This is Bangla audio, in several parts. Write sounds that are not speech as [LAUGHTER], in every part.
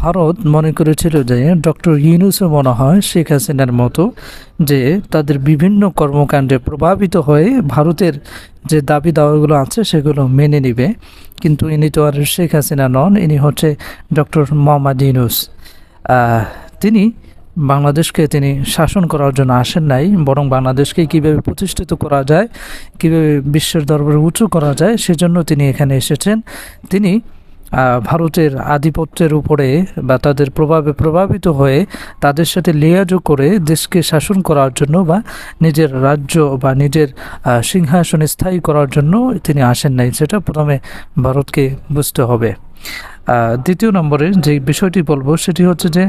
ভারত মনে করেছিল যে ডক্টর ইউনুসও মনে হয় শেখ হাসিনার মতো যে তাদের বিভিন্ন কর্মকাণ্ডে প্রভাবিত হয়ে ভারতের যে দাবি দাওয়াগুলো আছে সেগুলো মেনে নিবে। কিন্তু ইনি তো আর শেখ হাসিনা নন, ইনি হচ্ছে ডক্টর মোহাম্মদ ইউনুস। তিনি বাংলাদেশকে তিনি শাসন করার জন্য আসেন নাই, বরং বাংলাদেশকে কীভাবে প্রতিষ্ঠিত করা যায়, কীভাবে বিশ্বের দরবারে উঁচু করা যায়, সেজন্য তিনি এখানে এসেছেন। তিনি ভারতের আধিপত্যের উপরে বা তাদের প্রভাবে প্রভাবিত হয়ে তাদের সাথে লিয়াজো করে দেশকে শাসন করার জন্য বা নিজের রাজ্য বা নিজের সিংহাসনে স্থায়ী করার জন্য তিনি আসেন নাই। সেটা প্রথমে ভারতকে বুঝতে হবে। দ্বিতীয় নম্বরে যে বিষয়টি বলব সেটি হচ্ছে যে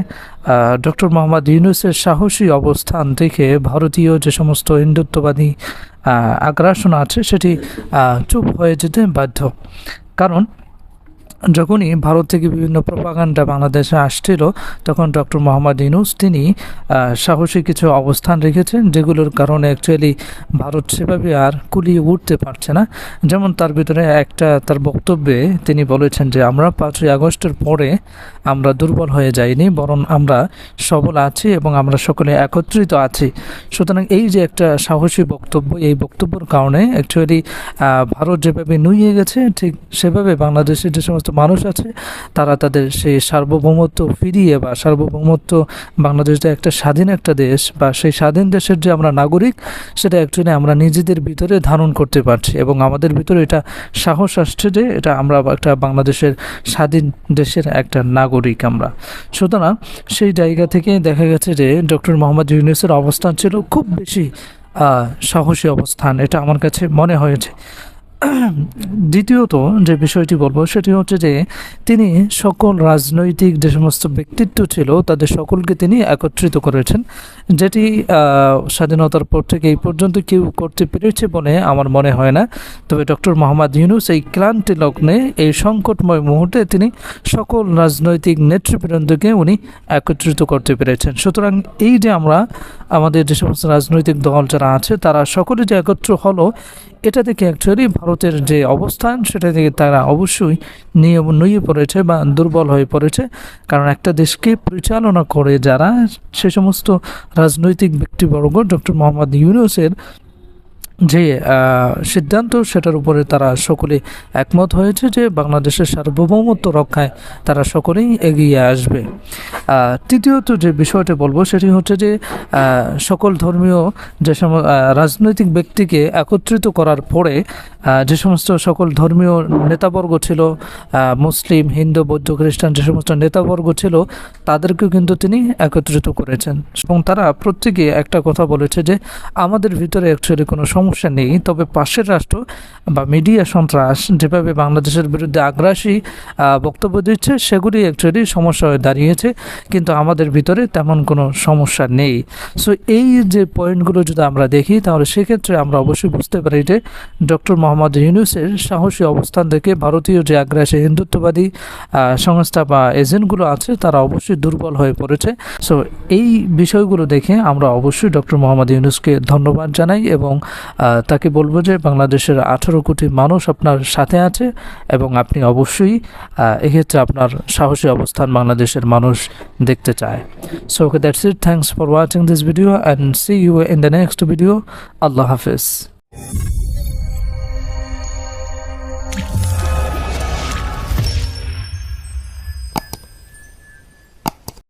ডক্টর মোহাম্মদ ইউনুসের সাহসী অবস্থান দেখে ভারতীয় যে সমস্ত হিন্দুত্ববাদী আগ্রাসন আছে সেটি চুপ হয়ে যেতে বাধ্য। কারণ যখনই ভারত থেকে বিভিন্ন প্রপাগান্ডা বাংলাদেশে আসছিল, তখন ডক্টর মোহাম্মদ ইউনুস তিনি সাহসী কিছু অবস্থান রেখেছেন, যেগুলোর কারণে অ্যাকচুয়ালি ভারত সেভাবে আর কুলিয়ে উঠতে পারছে না। যেমন তার ভিতরে একটা তার বক্তব্যে তিনি বলেছেন যে, আমরা পাঁচই আগস্টের পরে আমরা দুর্বল হয়ে যাইনি, বরং আমরা সবল আছি এবং আমরা সকলে একত্রিত আছি। সুতরাং এই যে একটা সাহসী বক্তব্য, এই বক্তব্যের কারণে অ্যাকচুয়ালি ভারত যেভাবে নুইয়ে গেছে, ঠিক সেভাবে বাংলাদেশের যে সমস্ত মানুষ আছে, তারা তাদের সেই সার্বভৌমত্ব ফিরিয়ে বা সার্বভৌমত্ব বাংলাদেশ যে একটা স্বাধীন একটা দেশ বা সেই স্বাধীন দেশের যে আমরা নাগরিক, সেটা অ্যাকচুয়ালি আমরা নিজেদের ভিতরে ধারণ করতে পারছি এবং আমাদের ভিতরে এটা সাহস আসছে যে এটা আমরা একটা বাংলাদেশের স্বাধীন দেশের একটা নাগরিক আমরা। সুতরাং সেই জায়গা থেকে দেখা গেছে যে ডক্টর মোহাম্মদ ইউনুসের অবস্থান ছিল খুব বেশি সাহসী অবস্থান, এটা আমার কাছে মনে হয়েছে। [CLEARS THROAT] দ্বিতীয়ত যে বিষয়টি বলব, সেটি হচ্ছে যে তিনি সকল রাজনৈতিক যে সমস্ত ব্যক্তিত্ব ছিল, তাদের সকলকে তিনি একত্রিত করেছেন। যেটি স্বাধীনতার পর থেকে এই পর্যন্ত কেউ করতে পেরেছে বলে আমার মনে হয় না। তবে ডক্টর মোহাম্মদ ইউনুস এই ক্লান্তি লগ্নে, এই সংকটময় মুহূর্তে তিনি সকল রাজনৈতিক নেতৃবৃন্দকে উনি একত্রিত করতে পেরেছেন। সুতরাং এই যে আমরা, আমাদের যে সমস্ত রাজনৈতিক দল যারা আছে, তারা সকলে যে একত্র হলো এটা থেকে অ্যাকচুয়ালি ভারতের যে অবস্থান, সেটা থেকে তারা অবশ্যই নিয়ে নুয়ে পড়েছে বা দুর্বল হয়ে পড়েছে। কারণ একটা দেশকে পরিচালনা করে যারা, সে সমস্ত রাজনৈতিক ব্যক্তিবর্গ, ডক্টর মোহাম্মদ ইউনুসের যে সিদ্ধান্ত সেটার উপরে তারা সকলে একমত হয়েছে যে বাংলাদেশের সার্বভৌমত্ব রক্ষায় তারা সকলেই এগিয়ে আসবে। তৃতীয়ত যে বিষয়টি বলব সেটি হচ্ছে যে সকল ধর্মীয় যে সম রাজনৈতিক ব্যক্তিকে একত্রিত করার পরে যে সমস্ত সকল ধর্মীয় নেতাবর্গ ছিল মুসলিম, হিন্দু, বৌদ্ধ, খ্রিস্টান যে সমস্ত নেতাবর্গ ছিল, তাদেরকেও কিন্তু তিনি একত্রিত করেছেন। এবং তারা প্রত্যেকে একটা কথা বলেছে যে, আমাদের ভিতরে অ্যাকচুয়ালি কোনো সমস্যা নেই, তবে পাশের রাষ্ট্র বা মিডিয়া সন্ত্রাস যেভাবে বাংলাদেশের বিরুদ্ধে আগ্রাসী বক্তব্য দিচ্ছে, সেগুলি অ্যাকচুয়ালি সমস্যা হয়ে দাঁড়িয়েছে, কিন্তু আমাদের ভিতরে তেমন কোনো সমস্যা নেই। সো এই যে পয়েন্টগুলো যদি আমরা দেখি, তাহলে সেক্ষেত্রে আমরা অবশ্যই বুঝতে পারি যে ডক্টর মোহাম্মদ ইউনুসের সাহসী অবস্থান থেকে ভারতীয় যে আগ্রাসী হিন্দুত্ববাদী সংস্থা বা এজেন্টগুলো আছে, তারা অবশ্যই দুর্বল হয়ে পড়েছে। সো এই বিষয়গুলো দেখে আমরা অবশ্যই ডক্টর মোহাম্মদ ইউনুসকে ধন্যবাদ জানাই এবং তাকে বলব যে বাংলাদেশের আঠারো কোটি মানুষ আপনার সাথে আছে এবং আপনি অবশ্যই এক্ষেত্রে আপনার সাহসী অবস্থান বাংলাদেশের মানুষ দেখতে চায়। So okay that's it thanks for watching this video and see you in the next video Allah Hafiz.